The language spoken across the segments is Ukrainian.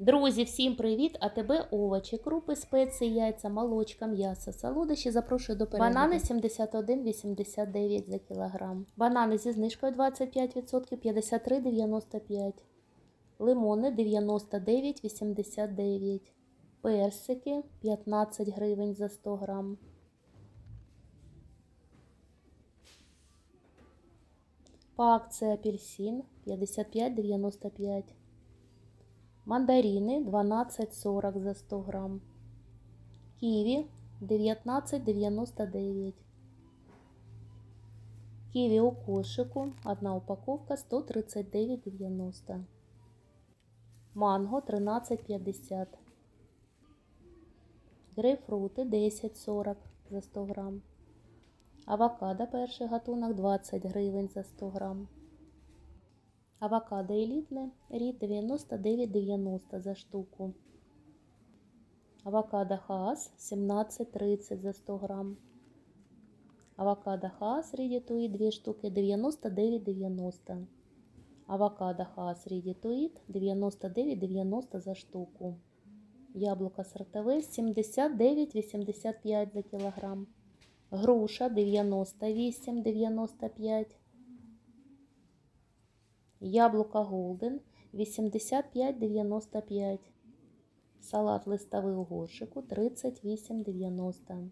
Друзі, всім привіт! А тебе овочі, крупи, спеції, яйця, молочка, м'ясо, солодощі запрошую до перегляду. Банани 71,89 за кілограм. Банани зі знижкою 25%, 53,95. Лимони 99,89. Персики 15 гривень за 100 грам. По акції апельсин 55,95. Мандарины 12,40 за 100 грамм. Киви 19,99. Киви у кошику. Одна упаковка 139,90. Манго 13,50. Грейпфрути 10,40 за 100 грам. Авокадо перший гатунок 20 гривень за 100 грам. Авокадо елітне рід 99,90 за штуку. Авокадо хаас 17,30 за 100 грам. Авокадо хаас рідітуїд 2 штуки 99,90. Авокадо хаас рідітуїд 99,90 за штуку. Яблуко сортове 79,85 за кілограм. Груша 98,95. Яблука Голден 85,95. Салат листовий у горшику 38,90.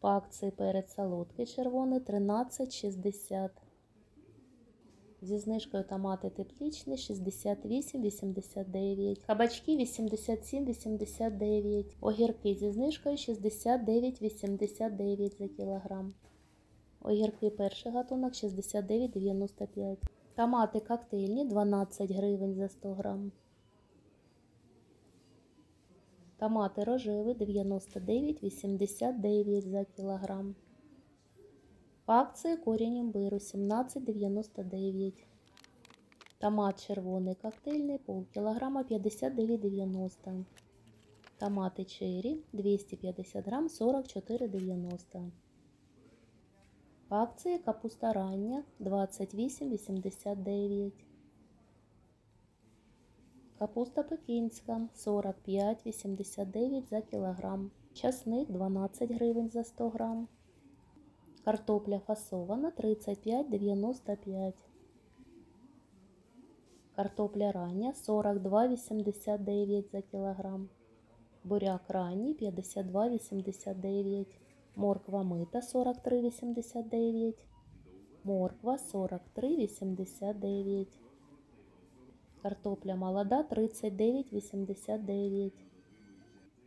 По акції перець солодкий червоний 13,60. Зі знижкою томати теплічні 68,89. Кабачки 87,89. Огірки зі знижкою 69,89 за кілограм. Огірки перший гатунок 69,95. Томати коктейльні 12 гривень за 100 грам. Томати рожеві 99,89 за кілограм. По акції корінь імбиру 17,99. Томат червоний коктейльний пол кілограма 59,90. Томати черрі 250 грам 44,90. По акції капуста рання 28,89. Капуста пекінська 45,89 за кілограм. Часник 12 гривень за 100 грам. Картопля фасована 35,95. Картопля рання 42,89 за кілограм. Буряк ранній 52,89. Морква мита 43,89. Морква 43,89. Картопля молода 39,89.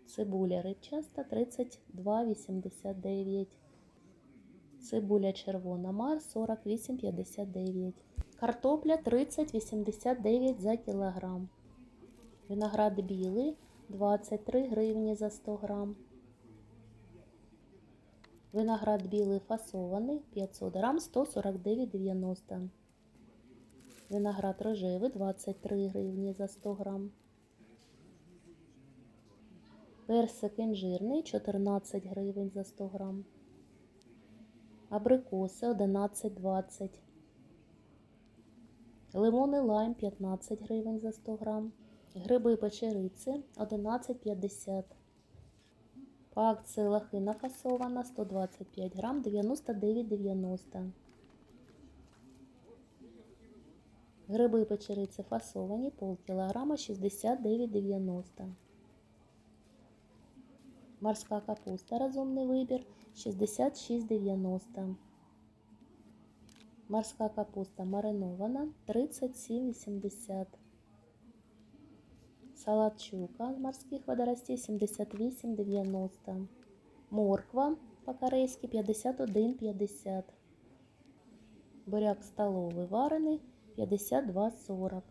Цибуля рибчаста 32,89. Цибуля червона мар 48,59. Картопля 30,89 за кілограм. Виноград білий 23 гривні за 100 грам. Виноград білий фасований 500 грам 149,90. Виноград рожевий 23 гривні за 100 грам. Персик інжирний 14 гривень за 100 грам. Абрикоси 11,20. Лимони лайм 15 гривень за 100 грам. Гриби печериці 11,50. По акції лохина фасована 125 грам 99,90. Гриби печериці фасовані пол кілограма 69,90. Морська капуста розумний вибір 66,90. Морська капуста маринована 37,80. Салат чука з морських водоростей 78,90. Морква по-корейськи 51,50. Буряк столовий варений 52,40.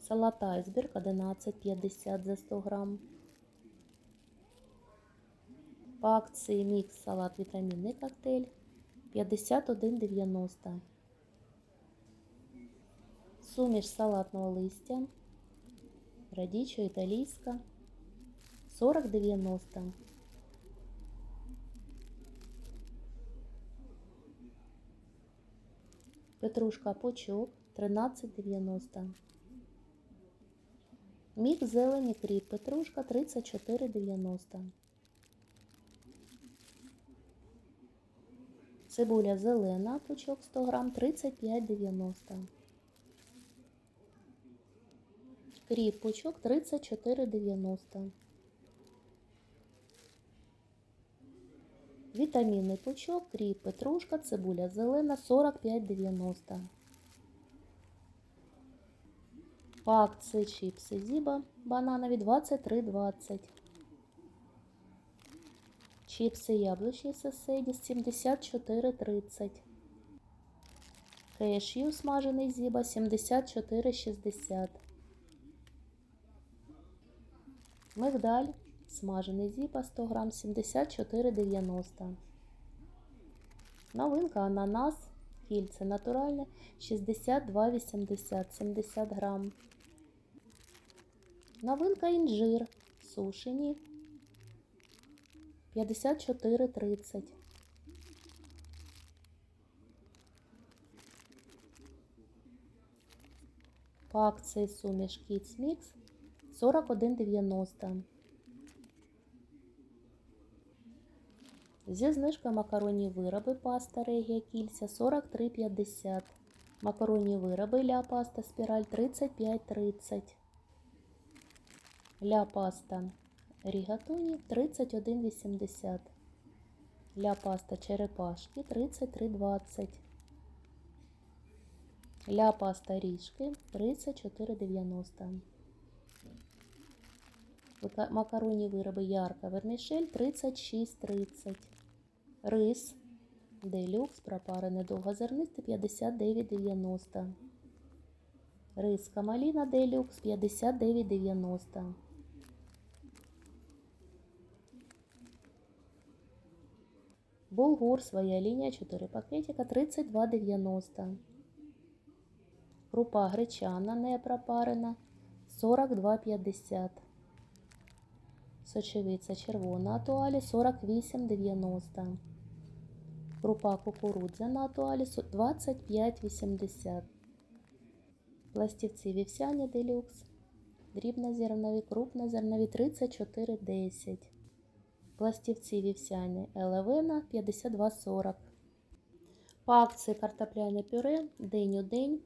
Салат айсберг 11,50 за 100 грам. По акції мікс салат вітамінний коктейль 51,90. Суміш салатного листя, радічо італійська 40,90. Петрушка пучок 13,90. Мікс зелені кріп петрушка 34,90. Цибуля зелена, пучок 100 грам 35,90. Кріп пучок 34,90. Вітамінний пучок, кріп, петрушка, цибуля зелена 45,90. По акції чіпси Зіба бананові 23,20. Чіпси яблучні Сеседі 74,30. Кешю смажений Зіба 74,60. Мигдаль смажений Зіба 100 грам 74,90. Новинка ананас. Кільце натуральне 62,80 70 грам. Новинка інжир. Сушені 54,30. По акції суміш Kids Mix 41,90. Зі знижкою макаронні вироби паста Регія Кільця 43,50. Макаронні вироби Ля паста спіраль 35,30. Ля паста Рігатоні 31,80. Ля паста черепашки 33,20. Ля паста ріжки 34,90. Макаронні вироби ярка вермішель 36,30. Рис делюкс пропарений довгозернистий 59,90. Рис камаліна делюкс 59,90. Булгур своя лінія 4 пакетика 32,90. Крупа гречана не пропарена 42,50. Сочевиця червона атуалі 48,90. Крупа кукурудзяна атуалі 25,80. Пластівці вівсяні делюкс. Дрібнозернові, крупнозернові 34,10. Пластівці вівсяні елевена 52,40. По акції картопляне пюре день у день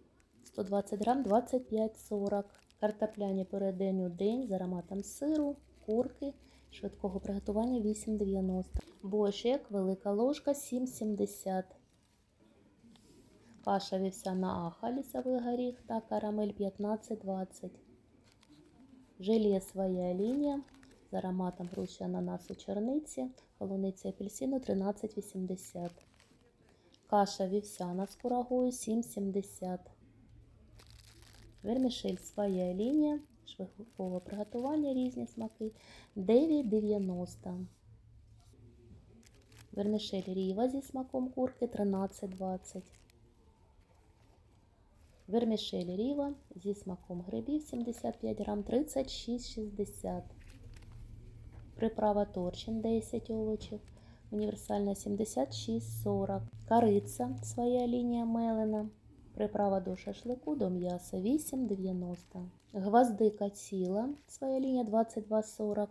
120 грам 25,40. Картопляне пюре день у день з ароматом сиру, курки, швидкого приготування 8,90. Бошик, велика ложка 7,70. Каша вівсяна аха, лісовий горіх та карамель 15,20. Желе своя лінія з ароматом груші ананасу черниці, полуниці апельсину 13,80. Каша вівсяна з курагою 7,70. Вермішель своя лінія, швидкого приготування різні смаки 9,90. Вермішель ріва зі смаком курки 13,20. Вермішель ріва зі смаком грибів 75 грам 36,60. Приправа торчин 10 овочів. Універсальна 76,40. Кариця своя лінія мелена. Приправа до шашлику до м'яса 8,90. Гвоздика ціла своя лінія 22,40.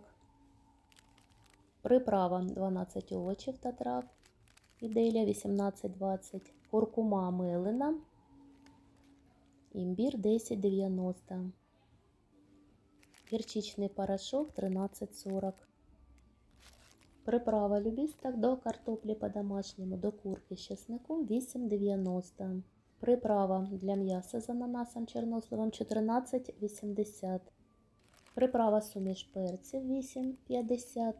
Приправа 12 овочів та трав. Іделя 18,20. Куркума мелена. Імбір 10,90. Гірчичний порошок 13,40. Приправа любісток до картоплі по-домашньому, до курки з чесником 8,90. Приправа для м'яса з ананасом чорносливом 14,80. Приправа суміш перців 8,50.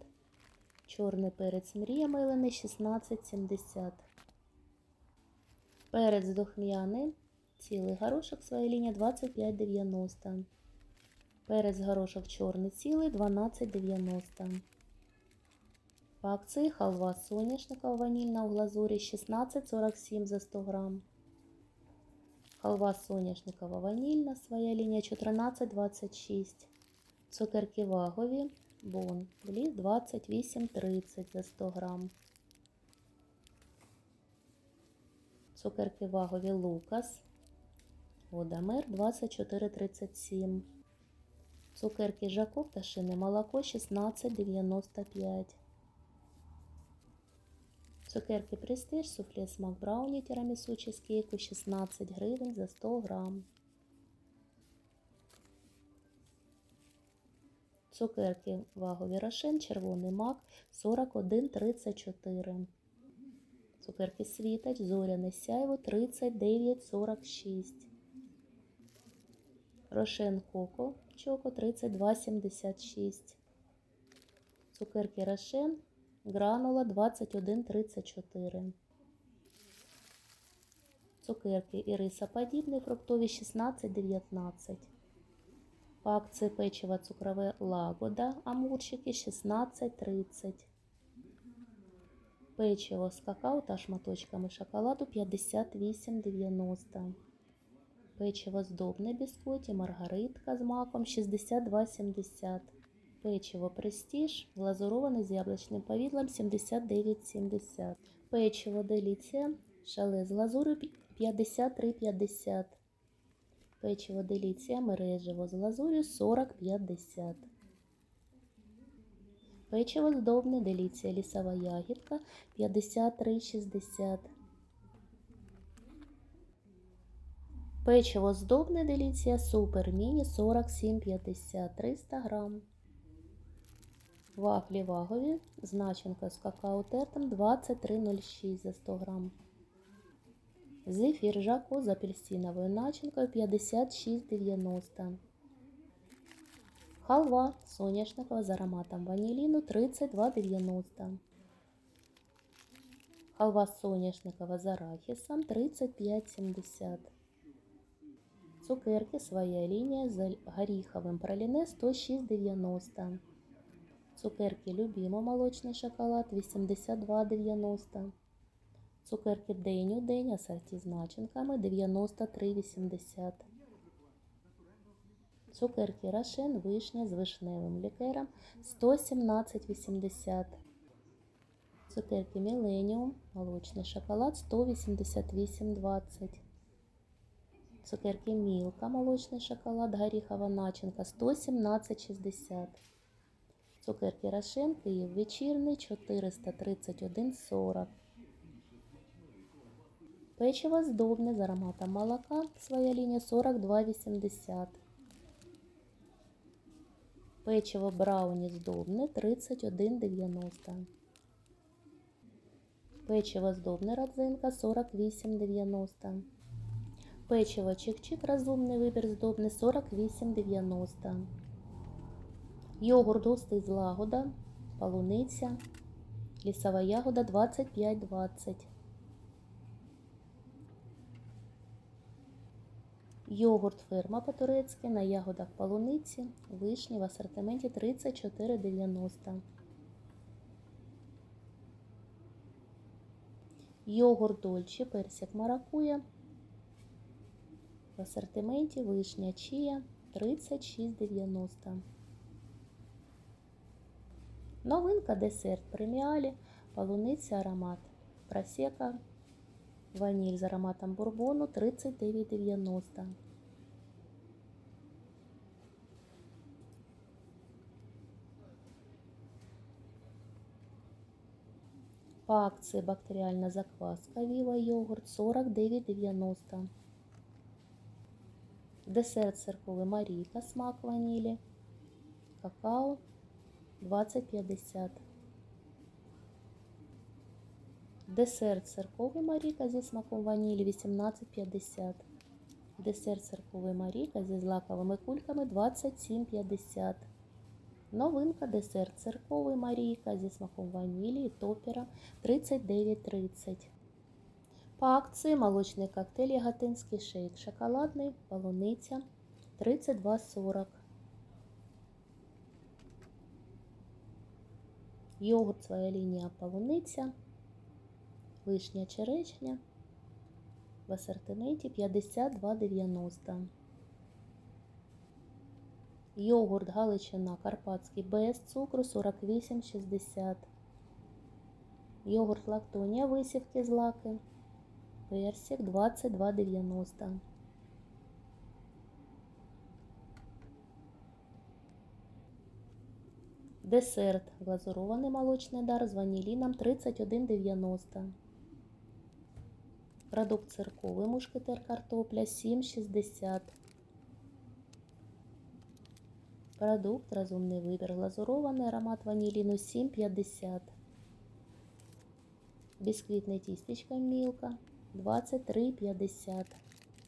Чорний перець мрія милений 16,70. Перець духмяний. Цілий горошок своя лінія 25,90. Перець горошок чорний цілий 12,90. По акції халва соняшникова ванільна у глазурі 16,47 за 100 грам. Халва соняшникова ванільна, своя лінія 14,26. Цукерки вагові, бон, бліз 28,30 за 100 грам. Цукерки вагові Лукас, Водомер 24,37. Цукерки Жако пташине молоко 16,95. Цукерки Престиж, суфле смак брауні, тірамісу чизкейку 16 гривень за 100 грам. Цукерки вагові рошен, червоний мак 41,34. Цукерки світач, зоряне сяйво 39,46. Рошен Коко Чоко 32,76. Цукерки Рошен Гранула 21,34. Цукерки Іриса подібний фруктові 16,19. По акції печиво цукрове Лагода Амурчики 16,30. Печиво з какао та шматочками шоколаду 58,90. Печиво здобне бісквіті Маргаритка з маком 62,70. Печиво Престиж глазуроване з яблучним повідлом 79,70. Печиво Деліція шале з глазурю 53,50. Печиво Деліція мережево з глазурю 40,50. Печиво здобне Деліція лісова ягідка 53,60. Печиво здобне Деліція Супер Міні 47,50 300 грам. Вафлі вагові з начинкою з какао-тертом 23,06 за 100 грам. Зефір Жако з апельсиновою начинкою 56,90. Халва соняшникова з ароматом ваніліну 32,90. Халва соняшникова з арахісом 35,70. Цукерки своя лінія з горіховим праліне 106,90. Цукерки Любімо молочний шоколад 82,90. Цукерки День у день асорті з начинками 93,80. Цукерки Рошен вишня з вишневим лікером 117,80. Цукерки Міленіум молочний шоколад 188,20. Цукерки Мілка молочний шоколад горіхова начинка 117,60. Цукерки Рошен Київ вечірний 431,40. Печиво здобне з ароматом молока, своя лінія 42,80. Печиво брауні здобне 31,90. Печиво здобне родзинка 48,90. Печиво чик-чик розумний вибір здобне 48,90. Йогурт густий з лагода, полуниця, лісова ягода 25,20. Йогурт фирма по-турецьки на ягодах полуниці, вишні в асортименті 34,90. Йогурт дольче, персик маракуя. В асортименті вишня чия 36,90. Новинка десерт преміалі, полуниця аромат. Просека, ваніль з ароматом бурбону 39,90. По акції бактеріальна закваска Віва йогурт 49,90. Десерт цирковий Марійка, смак ванілі, какао 20,50. Десерт цирковий Маріка зі смаком ванілі 18,50. Десерт цирковий Маріка зі злаковими кульками 27,50. Новинка десерт цирковий Марійка зі смаком ванілі і топера 39,30. По акції молочний коктейль Яготинський шейк шоколадний, полуниця 32,40. Йогурт своя лінія полуниця, вишня черешня в асортименті 52,90. Йогурт Галичина Карпатський без цукру 48,60. Йогурт Лактонія висівки злаки. Персик 22,90. Десерт глазурований молочний дар з ваніліном 31,90. Продукт цирковий мушкетер картопля 7,60. Продукт розумний вибір глазурований аромат ваніліну 7,50. Бісквітне тістечко мілка 23,50.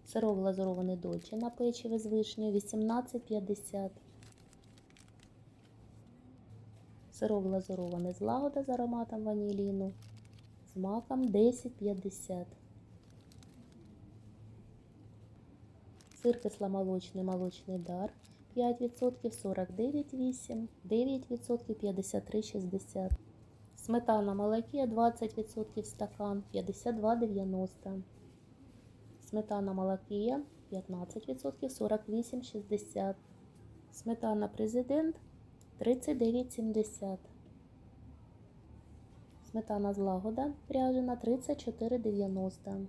Сироп глазурований дольче на печиві з вишнею 18,50. Сироп глазурований злагода з ароматом ваніліну з маком 10,50. Сир кисломолочний молочний дар 5% 49,8, 9% 53,60. Сметана молоке 20% стакан 52,90. Сметана молокія 15% 48,60. Сметана президент 39,70. Сметана злагода пряжена 34,90.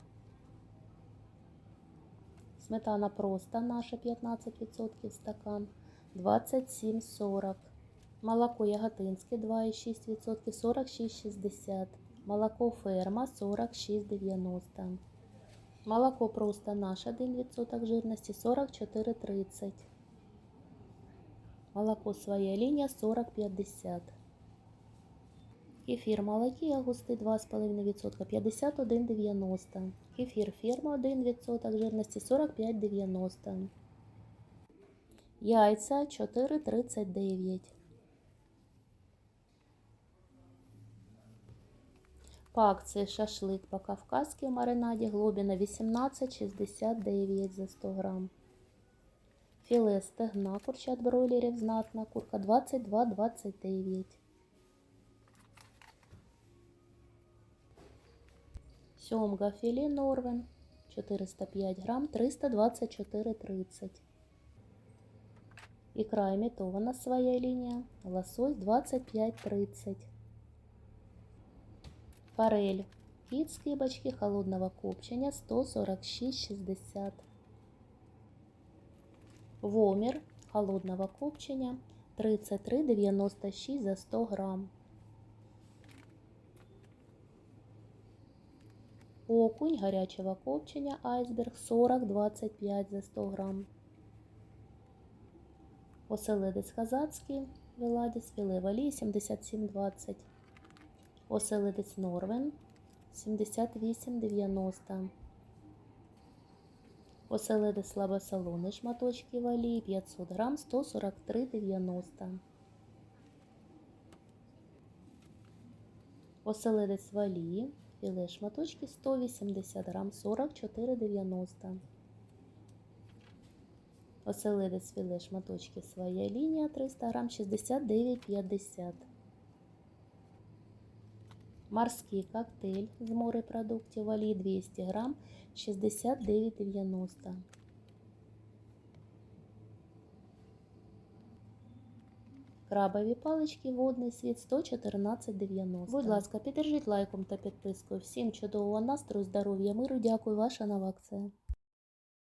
Сметана просто наша 15% стакан 27,40. Молоко яготинське 2,6% 46,60. Молоко ферма 46,90. Молоко просто наше 1% жирності 44,30. Молоко своя лінія 40,50. Кефір молокія густий 2,5% 51,90. Кефір ферма 1% жирності 45,90. Яйця 4,39. По акції шашлик по-кавказьки в маринаді глобіна 18,69 за 100 грам. Філе стегна курчат бройлерів знатна курка 22,29. Сьомга філе Норвен 405 грам 324,30. Ікра імітована своя лінія. Лосось 25,30. Форель. Кіт з кибочки холодного копчення 146,60. Вомір холодного копчення 33,96 за 100 грам. Окунь гарячого копчення айсберг 40,25 за 100 грам. Оселедець казацький веладіс філе валії 77,20. Оселедець Норвен 78,90. Оселедець слабосолоний шматочки валії 500 грам 143,90. Оселедець валії філе шматочки 180 грам 44,90. Оселедець філе шматочки своя лінія 300 грам 69,50. Морський коктейль з морепродуктів олій 200 грам 69,90. Крабові палички водний світ 114,90. Будь ласка, підтримайте лайком та підпискою. Всім чудового настрою, здоров'я, миру. Дякую, ваша нова.